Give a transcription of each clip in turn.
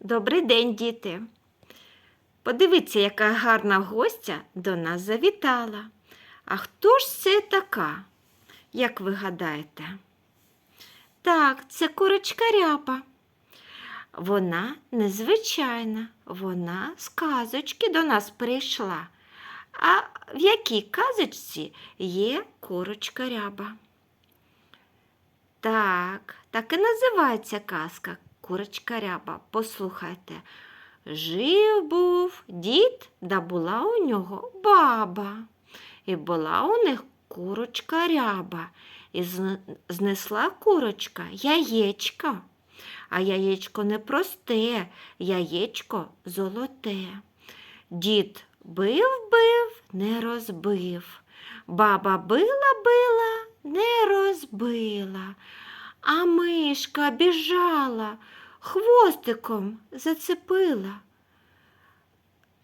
Добрий день, діти. Подивіться, яка гарна гостя до нас завітала. А хто ж це така? Як ви гадаєте? Так, це курочка ряба. Вона незвичайна, вона з казочки до нас прийшла. А в якій казочці є курочка ряба? Так, так і називається казка Курочка ряба. Послухайте. Жив був дід, да була у нього баба. І була у них курочка ряба. І знесла курочка яєчка. А яєчко не просте, яєчко золоте. Дід бив, бив, не розбив. Баба била, била, не розбила. А мишка біжала, хвостиком зацепила.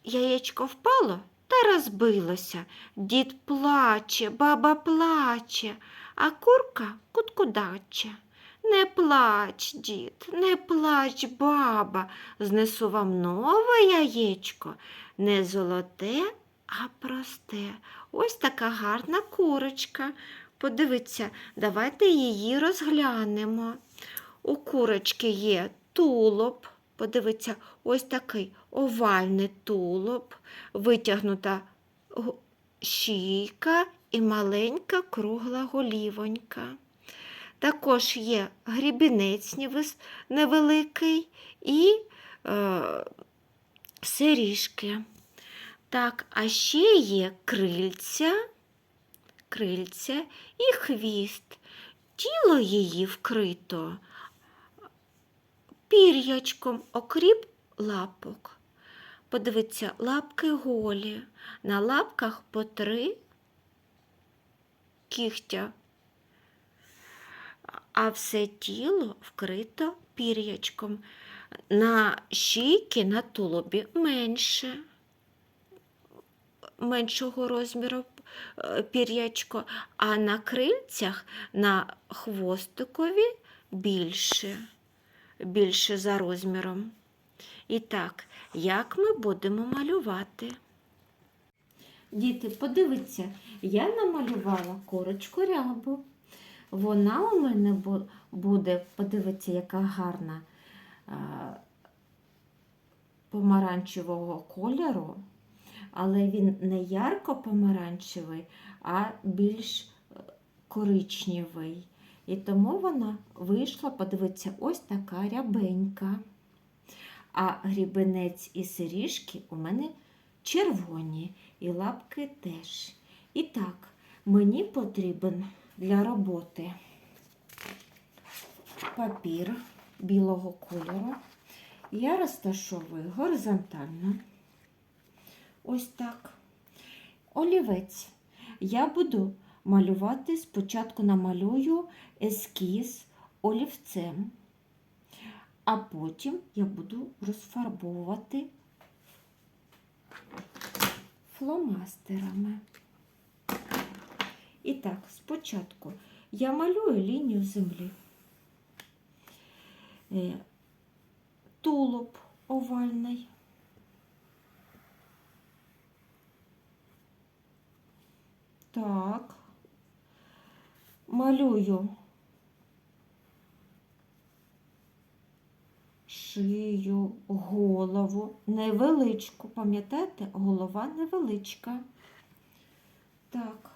Яєчко впало та розбилося. Дід плаче, баба плаче, а курка куткудаче. Не плач, дід, не плач, баба, знесу вам нове яєчко, не золоте, а просте. Ось така гарна курочка. Подивіться, давайте її розглянемо. У курочки є тулуб. Подивіться, ось такий овальний тулуб, витягнута шийка і маленька кругла голівонька. Також є грібінець невеликий і е, сиріжки. Так, а ще є крильця, крильця і хвіст. Тіло її вкрито пір'ячком, окріп лапок. Подивіться, лапки голі, на лапках по три кігтя, а все тіло вкрито пір'ячком. На шийки, на тулубі менше, меншого розміру пір'ячко, а на крильцях, на хвостикові більше, більше за розміром. І так, як ми будемо малювати? Діти, подивіться, я намалювала корочку рябу. Вона у мене буде, подивіться, яка гарна помаранчевого кольору, але він не ярко помаранчевий, а більш е, коричневий. І тому вона вийшла, подивіться, ось така рябенька. А грібенець і сиріжки у мене червоні, і лапки теж. І так, мені потрібен для роботи папір білого кольору. Я розташовую горизонтально. Ось так. Олівець. Я буду малювати, спочатку намалюю ескіз олівцем, а потім я буду розфарбовувати фломастерами. І так, спочатку я малюю лінію землі. Е, Тулуб овальний. Так. Малюю шию, голову, невеличку. Пам'ятаєте, голова невеличка. Так.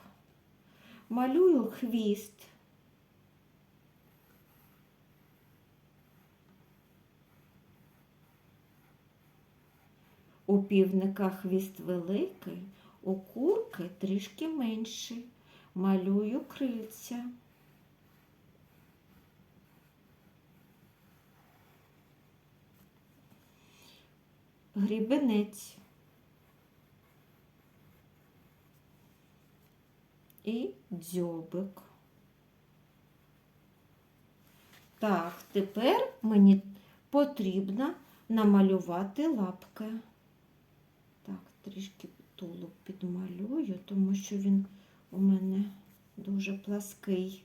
Малюю хвіст. У півника хвіст великий, у курки трішки менший. Малюю крильця. Грібенець. І дзьобик. Так, тепер мені потрібно намалювати лапки. Так, трішки тулуб підмалюю, тому що він у мене дуже плаский.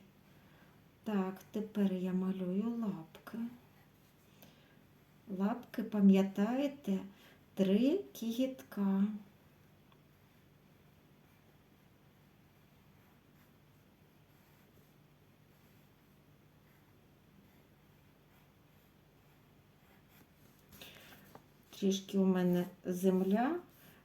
Так, тепер я малюю лапки. Лапки, пам'ятаєте, три кігітка. Трішки у мене земля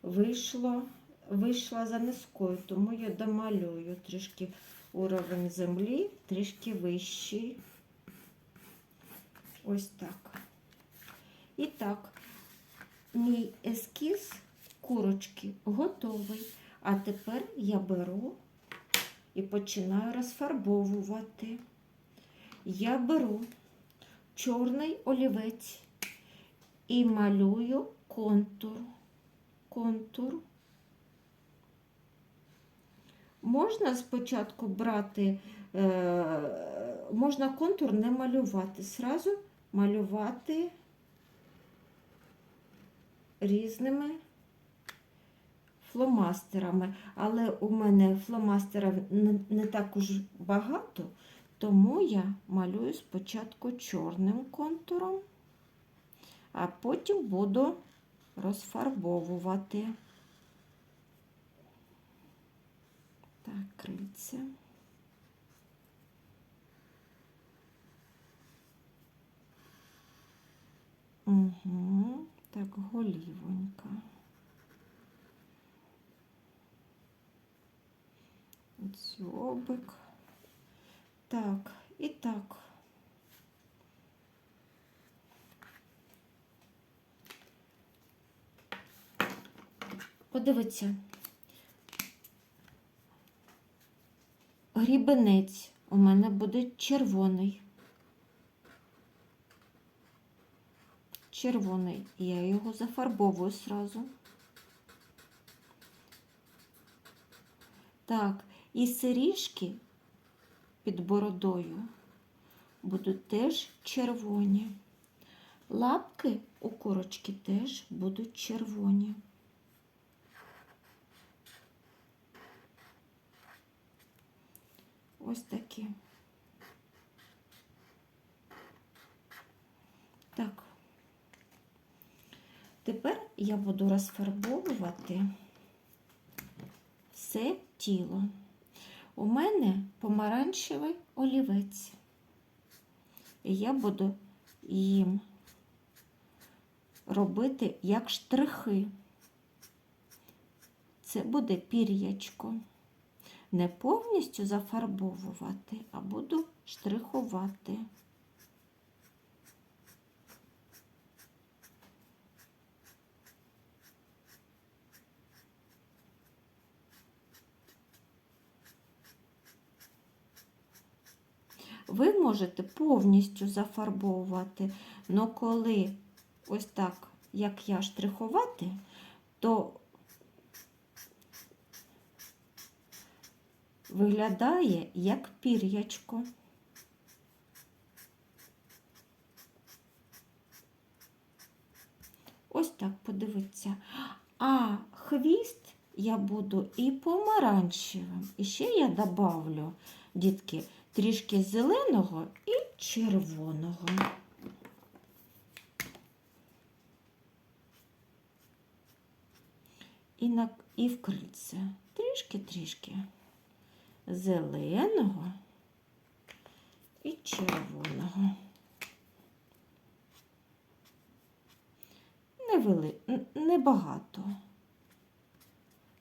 вийшло, вийшла за низькою, тому я домалюю трішки уровень землі, трішки вищий. Ось так. І так, мій ескіз курочки готовий. А тепер я беру і починаю розфарбовувати. Я беру чорний олівець і малюю контур. Контур. Можна спочатку брати, е, можна контур не малювати, зразу малювати різними фломастерами. Але у мене фломастерів не, так уж багато, тому я малюю спочатку чорним контуром, а потім буду розфарбовувати. Так, крильця. Угу, так, голівонька. Дзьобик. Так, і так. Подивіться. Грібенець у мене буде червоний. Червоний. Я його зафарбовую сразу. Так, і сиріжки під бородою будуть теж червоні. Лапки у курочки теж будуть червоні. Ось такі. Так. Тепер я буду розфарбовувати все тіло. У мене помаранчевий олівець. І я буду їм робити як штрихи. Це буде пір'ячко. Не повністю зафарбовувати, а буду штрихувати. Ви можете повністю зафарбовувати, але коли ось так, як я штрихувати, то виглядає як пір'ячко. Ось так подивіться. А хвіст я буду і помаранчевим. І ще я добавлю, дітки, трішки зеленого і червоного. І, на, і в крильце. Трішки-трішки зеленого і червоного. Небагато,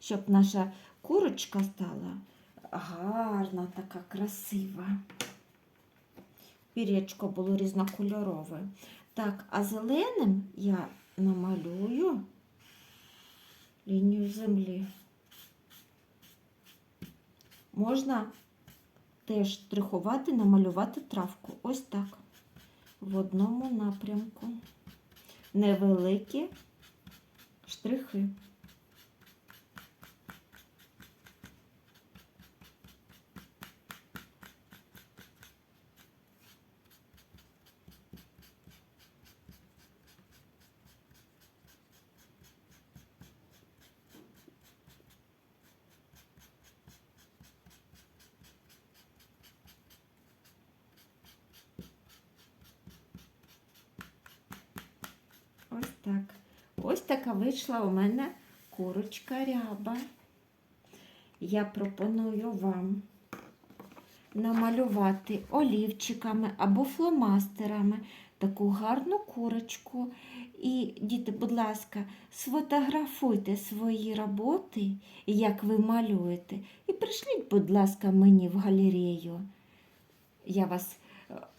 щоб наша курочка стала гарна, така красива. Пір'ячко було різнокольорове. Так, а зеленим я намалюю лінію землі. Можна теж штрихувати, намалювати травку. Ось так. В одному напрямку. Невеликі штрихи. Так, ось така вийшла у мене курочка ряба. Я пропоную вам намалювати олівчиками або фломастерами таку гарну курочку. І, діти, будь ласка, сфотографуйте свої роботи, як ви малюєте, і пришліть, будь ласка, мені в галерею. Я вас,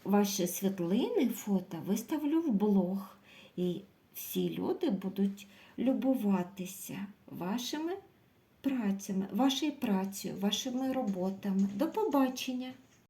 ваші світлини, фото виставлю в блог, і всі люди будуть любуватися вашими працями, вашою працею, вашими роботами. До побачення!